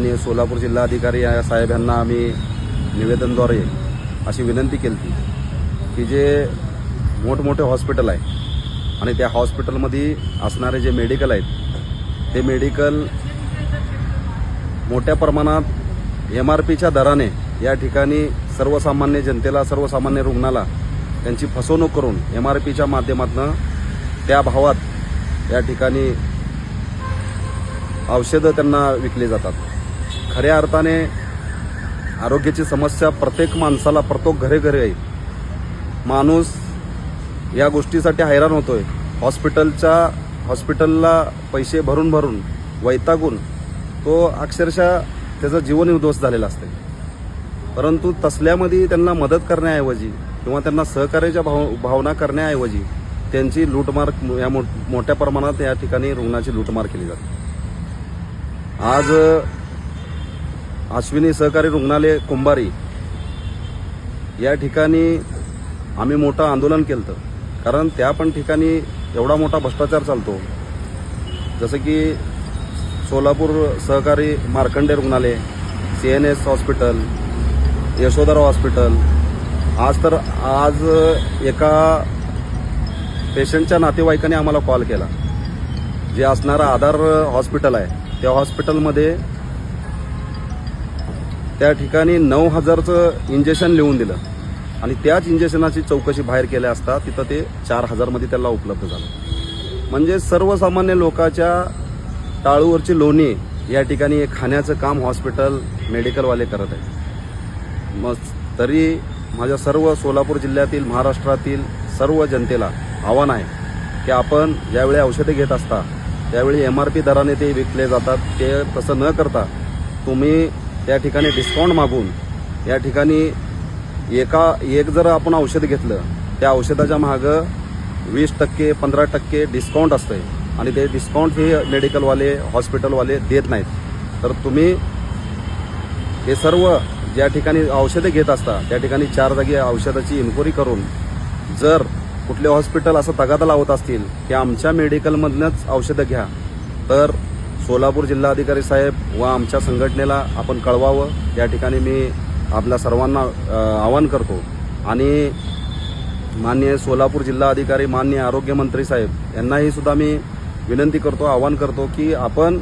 आणि सोलापूर जिल्हाधिकारी या साहेब यांना आम्ही निवेदनद्वारे अशी विनंती केली होती की जे मोठमोठे हॉस्पिटल आहे आणि त्या हॉस्पिटलमध्ये असणारे जे मेडिकल आहेत ते मेडिकल मोठ्या प्रमाणात एम आर पीच्या दराने या ठिकाणी सर्वसामान्य जनतेला सर्वसामान्य रुग्णाला त्यांची फसवणूक करून एम आर पीच्या माध्यमातून त्या भावात या ठिकाणी औषधं त्यांना विकली जातात. खऱ्या अर्थाने आरोग्याची समस्या प्रत्येक माणसाला प्रत्येक घरेघरे आहे. माणूस या गोष्टीसाठी हैराण होतोय. हॉस्पिटलच्या हॉस्पिटलला पैसे भरून भरून वैतागून तो अक्षरशः त्याचं जीवन उद्ध्वस्त झालेला असते परंतु तसल्यामध्ये त्यांना मदत करण्याऐवजी किंवा त्यांना सहकार्याच्या भाव भावना करण्याऐवजी त्यांची लूटमार या मोठ्या प्रमाणात या ठिकाणी रुग्णाची लूटमार केली जाते. आज अश्विनी सहकारी रुग्णालय कुंभारी. या ठिकाणी आम्ही मोठं आंदोलन केलं होतं कारण त्या पण ठिकाणी एवढा मोठा भ्रष्टाचार चालतो. जसं की सोलापूर सहकारी मार्कंडे रुग्णालय C N S hospital Yashodhara hospital. आज तर आज एका पेशंटच्या नातेवाईकाने आम्हाला कॉल केला. जे असणारं आधार हॉस्पिटल आहे त्या हॉस्पिटलमध्ये त्या ठिकाणी नऊ हजारचं इंजेक्शन लिहून दिलं. आणि त्याच इंजेक्शनाची चौकशी बाहेर केल्या असता तिथं ते चार हजारमध्ये त्याला उपलब्ध झालं. म्हणजे सर्वसामान्य लोकांच्या टाळूवरची लोणी या ठिकाणी हे खाण्याचं काम हॉस्पिटल मेडिकलवाले करत आहेत. मग तरी माझ्या सर्व सोलापूर जिल्ह्यातील महाराष्ट्रातील सर्व जनतेला आव्हान आहे की आपण ज्यावेळी औषधे घेत असता त्यावेळी एम आर पी दराने ते विकले जातात ते तसं न करता तुम्ही त्या ठिकाणी डिस्काउंट मागून या ठिकाणी एका एक जर आपण औषध घेतलं त्या औषधाच्या मागं वीस टक्के पंधरा टक्के डिस्काउंट असतंय. आणि ते डिस्काउंट हे मेडिकलवाले हॉस्पिटलवाले देत नाहीत. तर तुम्ही हे सर्व ज्या ठिकाणी औषधं घेत असता त्या ठिकाणी चार जागी औषधाची इन्क्वायरी करून जर कुठले हॉस्पिटल असं तगादा लावत असतील की आमच्या मेडिकलमधनंच औषधं घ्या तर सोलापूर जिल्हाधिकारी साहेब व आमच्या संघटनेला आपण कळवावं. या ठिकाणी मी आपल्या सर्वांना आवाहन करतो. आणि माननीय सोलापूर जिल्हाधिकारी माननीय आरोग्यमंत्री साहेब यांनाही सुद्धा मी विनंती करतो आवाहन करतो की आपण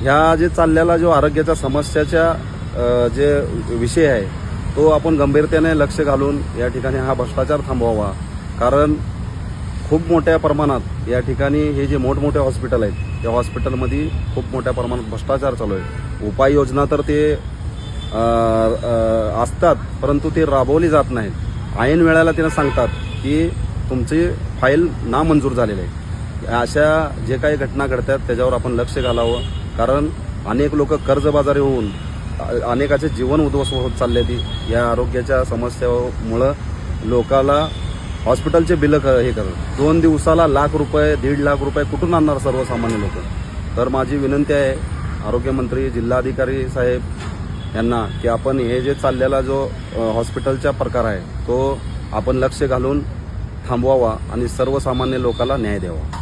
ह्या जे चाललेला जो आरोग्याच्या समस्याच्या जे विषय आहे तो आपण गंभीरतेने लक्ष घालून या ठिकाणी हा भ्रष्टाचार थांबवावा. कारण खूप मोठ्या प्रमाणात या ठिकाणी हे जे मोठमोठे हॉस्पिटल आहेत त्या हॉस्पिटलमध्ये खूप मोठ्या प्रमाणात भ्रष्टाचार चालू आहे. उपाययोजना तर ते असतात परंतु ते राबवली जात नाहीत. ऐन वेळेला त्यांना सांगतात की तुमची फाईल नामंजूर झालेली आहे. अशा जे काही घटना घडतात त्याच्यावर आपण लक्ष घालावं कारण अनेक लोक कर्जबाजारी होऊन अनेकाचे जीवन उद्ध्वस्त होत चालले ती या आरोग्याच्या समस्यामुळं लोकाला हॉस्पिटलचे बिलं क- हे करणं. दोन दिवसाला लाख रुपये दीड लाख रुपये कुठून आणणार सर्वसामान्य लोक? तर माझी विनंती आहे आरोग्यमंत्री जिल्हाधिकारी साहेब यांना की आपण हे जे चाललेला जो हॉस्पिटलचा प्रकार आहे तो आपण लक्ष घालून थांबवावा आणि सर्वसामान्य लोकाला न्याय द्यावा.